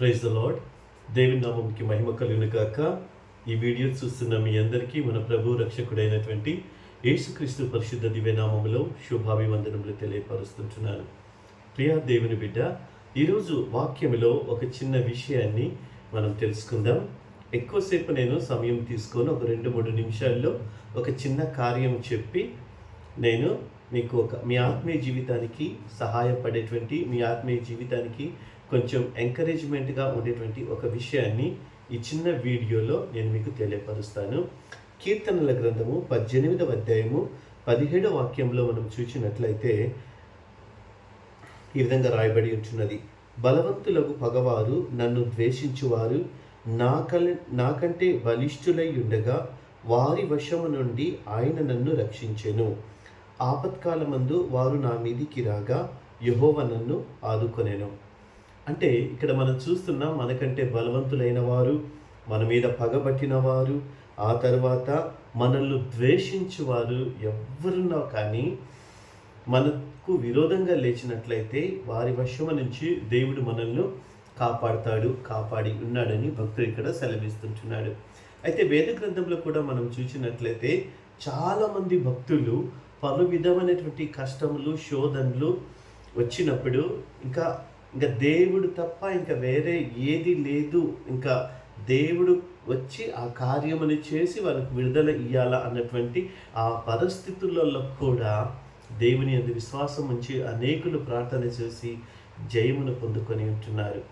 Praise the lord దేవుని నామంకి మహిమ కలుగును కాక ఈ వీడియో చూస్తున్న మీ అందరికీ మన ప్రభు రక్షకుడైనటువంటి యేసుక్రీస్తు పరిశుద్ధ దివ్యనామములో శుభాభివందనములు తెలియపరుస్తుంటున్నాను. ప్రియా దేవుని బిడ్డ ఈరోజు వాక్యములో ఒక చిన్న విషయాన్ని మనం తెలుసుకుందాం. ఎక్కువసేపు నేను సమయం తీసుకొని ఒక రెండు మూడు నిమిషాల్లో ఒక చిన్న కార్యం చెప్పి నేను మీకు ఒక మీ ఆత్మీయ జీవితానికి సహాయపడేటువంటి మీ ఆత్మీయ జీవితానికి కొంచెం ఎంకరేజ్మెంట్గా ఉండేటువంటి ఒక విషయాన్ని ఈ చిన్న వీడియోలో నేను మీకు తెలియపరుస్తాను. కీర్తనల గ్రంథము పద్దెనిమిదవ అధ్యాయము పదిహేడవ వాక్యంలో మనం చూసినట్లయితే ఈ విధంగా రాయబడి ఉంటున్నది. బలవంతులకు పగవారు నన్ను ద్వేషించువారు నాకల్ నాకంటే బలిష్ఠులై ఉండగా వారి వశము నుండి ఆయన నన్ను రక్షించెను. ఆపత్కాలమందు వారు నా మీదికి రాగా యహోవ నన్ను ఆదుకొనెను. అంటే ఇక్కడ మనం చూస్తున్నాం మనకంటే బలవంతులైన వారు మన మీద పగబట్టిన వారు ఆ తర్వాత మనల్ని ద్వేషించేవారు ఎవరున్నా కానీ మనకు విరోధంగా లేచినట్లయితే వారి వశము నుంచి దేవుడు మనల్ని కాపాడుతాడు కాపాడి ఉన్నాడని భక్తుడు ఇక్కడ సెలవిస్తుంటున్నాడు. అయితే వేద గ్రంథంలో కూడా మనం చూసినట్లయితే చాలామంది భక్తులు పలు విధమైనటువంటి కష్టములు శోధనలు వచ్చినప్పుడు ఇంకా ఇంకా దేవుడు తప్ప ఇంకా వేరే ఏది లేదు. ఇంకా దేవుడు వచ్చి ఆ కార్యముని చేసి వాళ్ళకు విడుదల ఇయ్యాలా అన్నటువంటి ఆ పరిస్థితులలో కూడా దేవుని అందు విశ్వాసం ఉంచి అనేకులు ప్రార్థన చేసి జయమును పొందుకొని ఉంటున్నారు.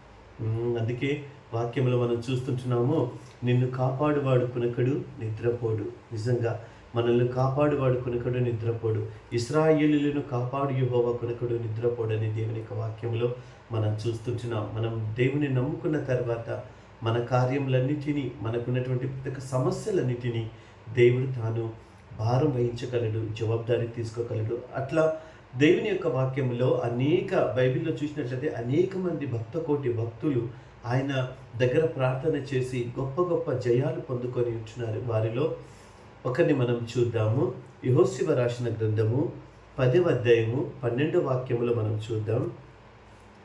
అందుకే వాక్యంలో మనం చూస్తుంటున్నాము నిన్ను కాపాడువాడు పునకడు నిద్రపోడు. నిజంగా మనల్ని కాపాడువాడు కునకడు నిద్రపోడు. ఇస్రాయేలులను కాపాడు యెహోవా కునకడు నిద్రపోడని దేవుని యొక్క వాక్యంలో మనం చూస్తుంటున్నాం. మనం దేవుని నమ్ముకున్న తర్వాత మన కార్యములన్నిటినీ మనకున్నటువంటి ప్రతి ఒక్క సమస్యలన్నిటినీ దేవుడు తాను భారం వహించగలడు జవాబుదారీ తీసుకోగలడు. అట్లా దేవుని యొక్క వాక్యంలో అనేక బైబిల్లో చూసినట్లయితే అనేక మంది భక్త కోటి భక్తులు ఆయన దగ్గర ప్రార్థన చేసి గొప్ప గొప్ప జయాలు పొందుకొని ఉంటున్నారు. వారిలో ఒకరిని మనం చూద్దాము. యహోశివ రాసిన గ్రంథము పదవ అధ్యాయము పన్నెండో వాక్యములో మనం చూద్దాం.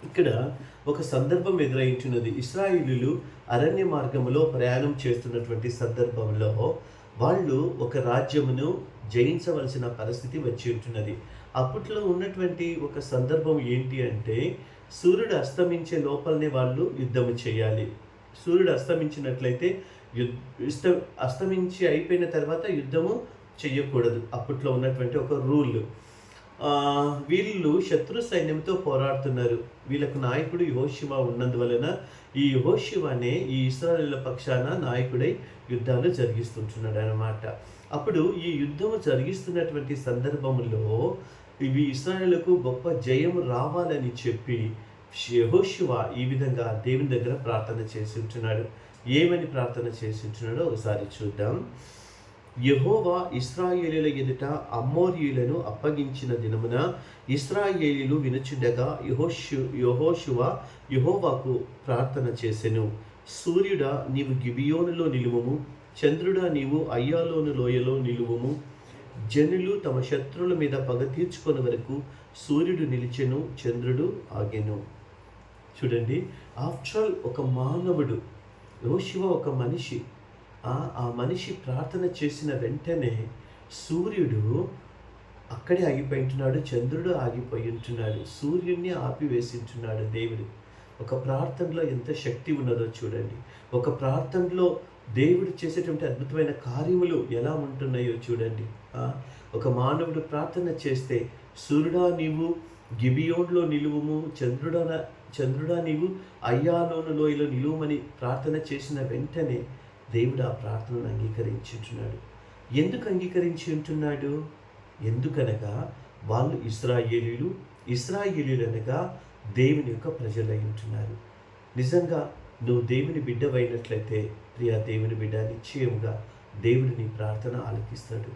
ఇక్కడ ఒక సందర్భం ఎదురైంటున్నది ఇస్రాయిలీలు అరణ్య మార్గములో ప్రయాణం చేస్తున్నటువంటి సందర్భంలో వాళ్ళు ఒక రాజ్యమును జయించవలసిన పరిస్థితి వచ్చి ఉంటున్నది అప్పట్లో ఉన్నటువంటి ఒక సందర్భం ఏంటి అంటే సూర్యుడు అస్తమించే లోపలనే వాళ్ళు యుద్ధము చేయాలి. సూర్యుడు అస్తమించినట్లయితే యుద్ ఇస్త అస్తమించి అయిపోయిన తర్వాత యుద్ధము చెయ్యకూడదు. అప్పట్లో ఉన్నటువంటి ఒక రూల్. వీళ్ళు శత్రు సైన్యంతో పోరాడుతున్నారు. వీళ్ళకు నాయకుడు యహోశివ ఉన్నందువలన ఈ యహోశివనే ఈ ఇస్రాయేల్ పక్షాన నాయకుడై యుద్ధాలు జరిగిస్తుంటున్నాడు అనమాట అప్పుడు ఈ యుద్ధము జరిగిస్తున్నటువంటి సందర్భంలో ఇవి ఇస్రాయేళ్ళకు గొప్ప జయం రావాలని చెప్పి యహోశివ ఈ విధంగా దేవుని దగ్గర ప్రార్థన చేసి ఉంటున్నాడు. ఏమని ప్రార్థన చేసినాడో ఒకసారి చూద్దాం. యహోవా ఇస్రాయేలీల ఎదుట అమ్మోరియులను అప్పగించిన దినమున ఇస్రాయేలీలు వినుచుండగా యహోషు యహోశువ యహోవాకు ప్రార్థన చేసెను. సూర్యుడా నీవు గిబియోనులో నిలువము. చంద్రుడా నీవు అయ్యాలోను లోయలో నిలువము. జనులు తమ శత్రువుల మీద పగ తీర్చుకునే వరకు సూర్యుడు నిలిచెను చంద్రుడు ఆగెను. చూడండి ఆఫ్టర్ ఆల్ ఒక మానవుడు యోశివ ఒక మనిషి. ఆ మనిషి ప్రార్థన చేసిన వెంటనే సూర్యుడు అక్కడే ఆగిపోయి ఉంటున్నాడు చంద్రుడు ఆగిపోయి ఉంటున్నాడు సూర్యుడిని ఆపివేసి ఉంటున్నాడు దేవుడు. ఒక ప్రార్థనలో ఎంత శక్తి ఉన్నదో చూడండి. ఒక ప్రార్థనలో దేవుడు చేసేటువంటి అద్భుతమైన కార్యములు ఎలా ఉంటున్నాయో చూడండి. ఒక మానవుడు ప్రార్థన చేస్తే సూర్యుడా నీవు గిబియోన్లో నిలువుము చంద్రుడా చంద్రుడా నీవు అయ్యాలోను లోయలో నిలువమని ప్రార్థన చేసిన వెంటనే దేవుడు ఆ ప్రార్థనను అంగీకరించుంటున్నాడు ఎందుకు అంగీకరించి ఉంటున్నాడు? ఎందుకనగా వాళ్ళు ఇస్రాయేలీలు ఇస్రాయేలీలు అనగా దేవుని యొక్క ప్రజలై ఉంటున్నారు. నిజంగా నువ్వు దేవుని బిడ్డవైనట్లయితే ప్రియా దేవుని బిడ్డ నిశ్చయంగా దేవుడు నీ ప్రార్థన ఆలకిస్తాడు.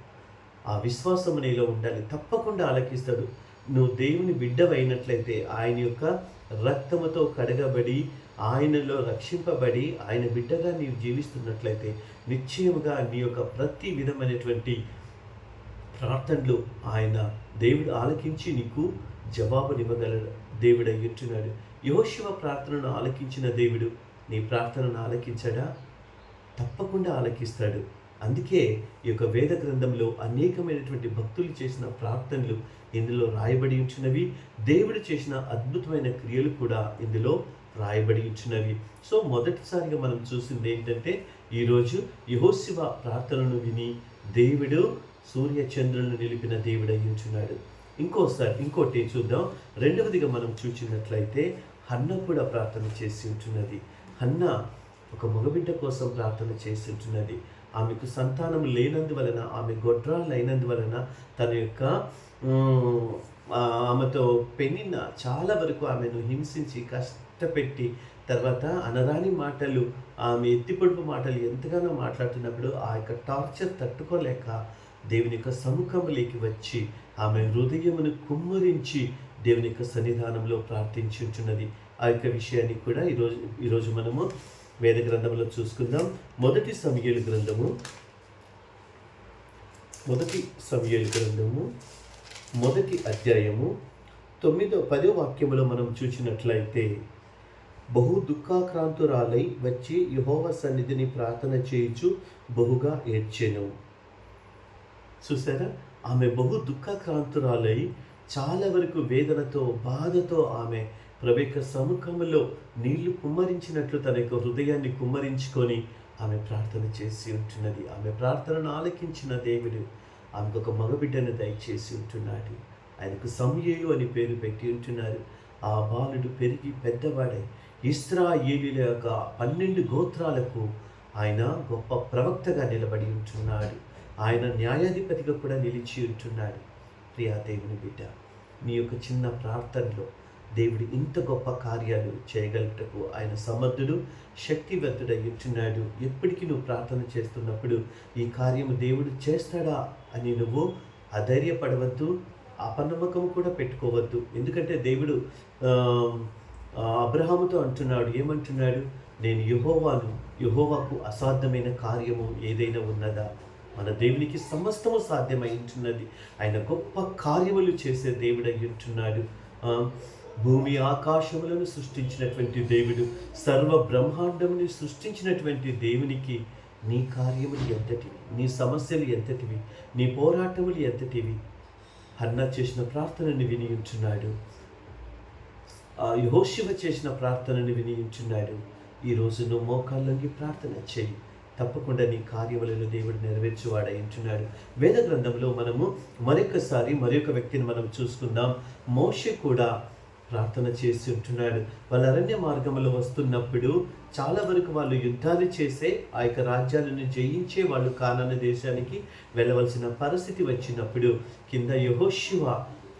ఆ విశ్వాసం నీలో ఉండాలి. తప్పకుండా ఆలకిస్తాడు. నువ్వు దేవుని బిడ్డవైనట్లయితే ఆయన యొక్క రక్తముతో కడగబడి ఆయనలో రక్షింపబడి ఆయన బిడ్డగా నీవు జీవిస్తున్నట్లయితే నిశ్చయముగా నీ యొక్క ప్రతి విధమైనటువంటి ప్రార్థనలు ఆయన దేవుడు ఆలకించి నీకు జవాబునివ్వగలడు దేవుడు అయ్యుంటున్నాడు యోశివ ప్రార్థనను ఆలకించిన దేవుడు నీ ప్రార్థనను ఆలకించడా? తప్పకుండా ఆలకిస్తాడు. అందుకే ఈ యొక్క వేద గ్రంథంలో అనేకమైనటువంటి భక్తులు చేసిన ప్రార్థనలు ఇందులో రాయబడి ఉంచినవి దేవుడు చేసిన అద్భుతమైన క్రియలు కూడా ఇందులో రాయబడి ఉంచినవి సో మొదటిసారిగా మనం చూసింది ఏంటంటే ఈరోజు యహోశివ ప్రార్థనను విని దేవుడు సూర్య చంద్రులను నిలిపిన దేవుడు అయ్యించున్నాడు ఉంచున్నాడు. ఇంకోసారి ఇంకోటి చూద్దాం. రెండవదిగా మనం చూచినట్లయితే హన్న కూడా ప్రార్థన చేసి ఉంటున్నది హన్న ఒక మగబిడ్డ కోసం ప్రార్థన చేసి ఉంటున్నది ఆమెకు సంతానం లేనందువలన ఆమె గొడ్రాలైనందువలన తన యొక్క ఆమెతో పెనిన్న చాలా వరకు ఆమెను హింసించి కష్టపెట్టి తర్వాత అనరాని మాటలు ఆమె ఎత్తిపొడుపు మాటలు ఎంతగానో మాట్లాడుతున్నప్పుడు ఆ యొక్క టార్చర్ తట్టుకోలేక దేవుని యొక్క సముఖంలోకి వచ్చి ఆమె హృదయమును కుమ్మరించి దేవుని యొక్క సన్నిధానంలో ప్రార్థించుంటున్నది ఆ యొక్క విషయాన్ని కూడా ఈరోజు ఈరోజు మనము వేద గ్రంథంలో చూసుకుందాం. మొదటి సమయలు గ్రంథము. మొదటి సమయలు గ్రంథము. మొదటి అధ్యాయము. తొమ్మిదో పదో వాక్యములో మనం చూసినట్లయితే బహు దుఃఖాక్రాంతురాలై వచ్చి యహోవ సన్నిధిని ప్రార్థన చేయుచు బహుగా ఏడ్చెను. చూసారా ఆమె బహు దుఃఖాక్రాంతురాలై చాలా వరకు వేదనతో బాధతో ఆమె ప్రభు యొక్క సముఖంలో నీళ్ళు కుమ్మరించినట్లు తన యొక్క హృదయాన్ని కుమ్మరించుకొని ఆమె ప్రార్థన చేసి ఉంటున్నది. ఆమె ప్రార్థనను ఆలకించిన దేవుడు ఆమెకు ఒక మగబిడ్డను దయచేసి ఉంటున్నాడు. ఆయనకు సమయేలు అని పేరు పెట్టి ఉంటున్నారు. ఆ బాలుడు పెరిగి పెద్దవాడై ఇస్రాయేలీల యొక్క పన్నెండు గోత్రాలకు ఆయన గొప్ప ప్రవక్తగా నిలబడి ఉంటున్నాడు. ఆయన న్యాయాధిపతిగా కూడా నిలిచి ఉంటున్నాడు. ప్రియా దేవుని బిడ్డ నీ యొక్క చిన్న ప్రార్థనలో దేవుడు ఇంత గొప్ప కార్యాలు చేయగలుగుటకు ఆయన సమర్థుడు శక్తివంతుడై ఉంటున్నాడు. ఎప్పటికీ నువ్వు ప్రార్థన చేస్తున్నప్పుడు ఈ కార్యము దేవుడు చేస్తాడా అని నువ్వు అధైర్యపడవద్దు అపనమ్మకం కూడా పెట్టుకోవద్దు. ఎందుకంటే దేవుడు అబ్రహాముతో అంటున్నాడు ఏమంటున్నాడు? నేను యహోవాను యహోవాకు అసాధ్యమైన కార్యము ఏదైనా ఉన్నదా? మన దేవునికి సమస్తము సాధ్యమై ఉంటున్నది. ఆయన గొప్ప కార్యములు చేసే దేవుడు అయి ఉంటున్నాడు భూమి ఆకాశములను సృష్టించినటువంటి దేవుడు సర్వ బ్రహ్మాండముని సృష్టించినటువంటి దేవునికి నీ కార్యములు ఎంతటివి నీ సమస్యలు ఎంతటివి నీ పోరాటములు ఎంతటివి? హన్న చేసిన ప్రార్థనని వినియుంచున్నాడు. యహోశివ చేసిన ప్రార్థనని వినియుంచున్నాడు. ఈరోజు నువ్వు మోకాళ్ళంగి ప్రార్థన చేయి. తప్పకుండా నీ కార్యములను దేవుడు నెరవేర్చువాడై ఉంటున్నాడు. వేద గ్రంథంలో మనము మరొకసారి మరొక వ్యక్తిని మనం చూసుకుందాం. మోషే కూడా ప్రార్థన చేసి ఉంటున్నాడు. వాళ్ళ అరణ్య మార్గంలో వస్తున్నప్పుడు చాలా వరకు వాళ్ళు యుద్ధాలు చేసే ఆ యొక్క రాజ్యాలను జయించే వాళ్ళు కానాన దేశానికి వెళ్ళవలసిన పరిస్థితి వచ్చినప్పుడు కింద యహోశివ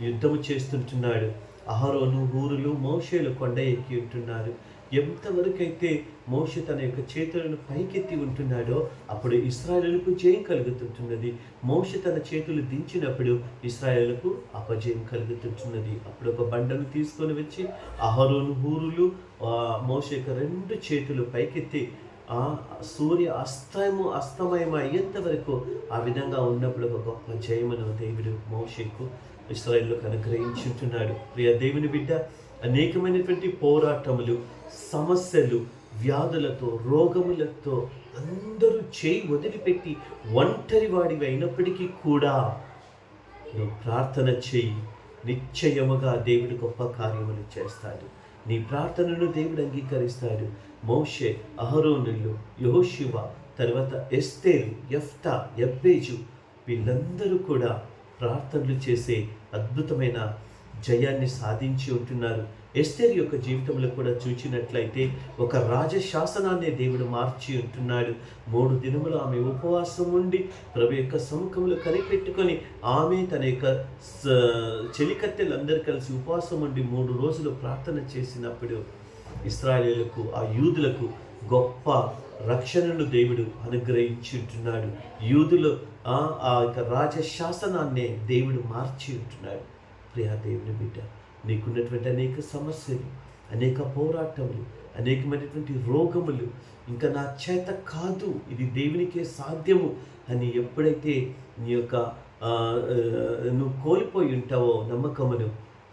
యుద్ధము చేస్తుంటున్నాడు. అహరోను ఊరులు మోషేలు కొండ ఎక్కి ఉంటున్నారు. ఎంతవరకైతే మోషే తన యొక్క చేతులను పైకెత్తి ఉంటున్నాడో అప్పుడు ఇస్రాయలకు జయం కలుగుతుంటున్నది. మోషే తన చేతులు దించినప్పుడు ఇస్రాయలకు అపజయం కలుగుతుంటున్నది. అప్పుడు ఒక బండను తీసుకొని వచ్చి అహరోను ఊరులు మోష యొక్క రెండు చేతులు పైకెత్తి ఆ సూర్య అస్తము అస్తమయం అయ్యేంత వరకు ఆ విధంగా ఉన్నప్పుడు ఒక గొప్ప జయమును దేవుడు మోషకు ఇస్రాయేల్లోకి అనుగ్రహించుంటున్నాడు. ప్రియ దేవుని బిడ్డ అనేకమైనటువంటి పోరాటములు సమస్యలు వ్యాధులతో రోగములతో అందరూ చేయి వదిలిపెట్టి ఒంటరి వాడివి అయినప్పటికీ కూడా నువ్వు ప్రార్థన చేయి. నిశ్చయముగా దేవుడు గొప్ప కార్యములు చేస్తాడు. నీ ప్రార్థనను దేవుడు అంగీకరిస్తాడు. మౌషే అహరోనులు యహోశివ తర్వాత ఎస్తేరు ఎఫ్తా ఎబ్బేజు వీళ్ళందరూ కూడా ప్రార్థనలు చేసే అద్భుతమైన జయాన్ని సాధించి ఉంటున్నారు. ఎస్తేర్ యొక్క జీవితంలో కూడా చూచినట్లయితే ఒక రాజశాసనాన్ని దేవుడు మార్చి ఉంటున్నాడు. మూడు దినములు ఆమె ఉపవాసం ఉండి ప్రభు యొక్క సముఖములు కనిపెట్టుకొని ఆమె తన యొక్క స- చెలికత్తెలందరూ కలిసి ఉపవాసం ఉండి మూడు రోజులు ప్రార్థన చేసినప్పుడు ఇస్రాయేలులకు ఆ యూదులకు గొప్ప రక్షణను దేవుడు అనుగ్రహించి ఉంటున్నాడు యూదులు ఆ ఆ యొక్క రాజశాసనాన్నే దేవుడు మార్చి ఉంటున్నాడు. ప్రియా దేవుని బిడ్డ నీకున్నటువంటి అనేక సమస్యలు అనేక పోరాటములు అనేకమైనటువంటి రోగములు ఇంకా నా చేత కాదు ఇది దేవునికే సాధ్యము అని ఎప్పుడైతే నీ యొక్క నువ్వు కోల్పోయి ఉంటావో నమ్మకమును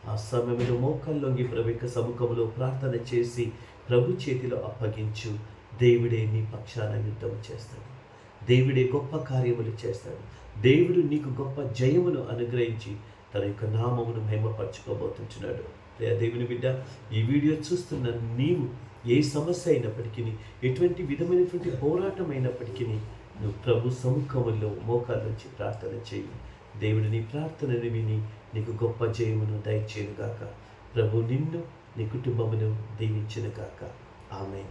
ఆ సమయంలో మోకాల్లోంగి ప్రభు యొక్క సముఖంలో ప్రార్థన చేసి ప్రభు చేతిలో అప్పగించు. దేవుడే నీ పక్షాన యుద్ధం చేస్తాడు. దేవుడే గొప్ప కార్యములు చేస్తాడు. దేవుడు నీకు గొప్ప జయమును అనుగ్రహించి తన యొక్క నామమును మహిమపరచుకోబోతున్నాడు ప్రియ దేవుని బిడ్డ ఈ వీడియో చూస్తున్న నీవు ఏ సమస్య అయినప్పటికీ ఎటువంటి విధమైనటువంటి పోరాటం అయినప్పటికీ నువ్వు ప్రభు సముఖములో మోకాళ్ళొచ్చి నుంచి ప్రార్థన చేయి. దేవుడు నీ ప్రార్థనను విని నీకు గొప్ప జయమును దయచేయుగాక ప్రభు నిన్ను నీ కుటుంబమును దీవించిన కాక ఆమె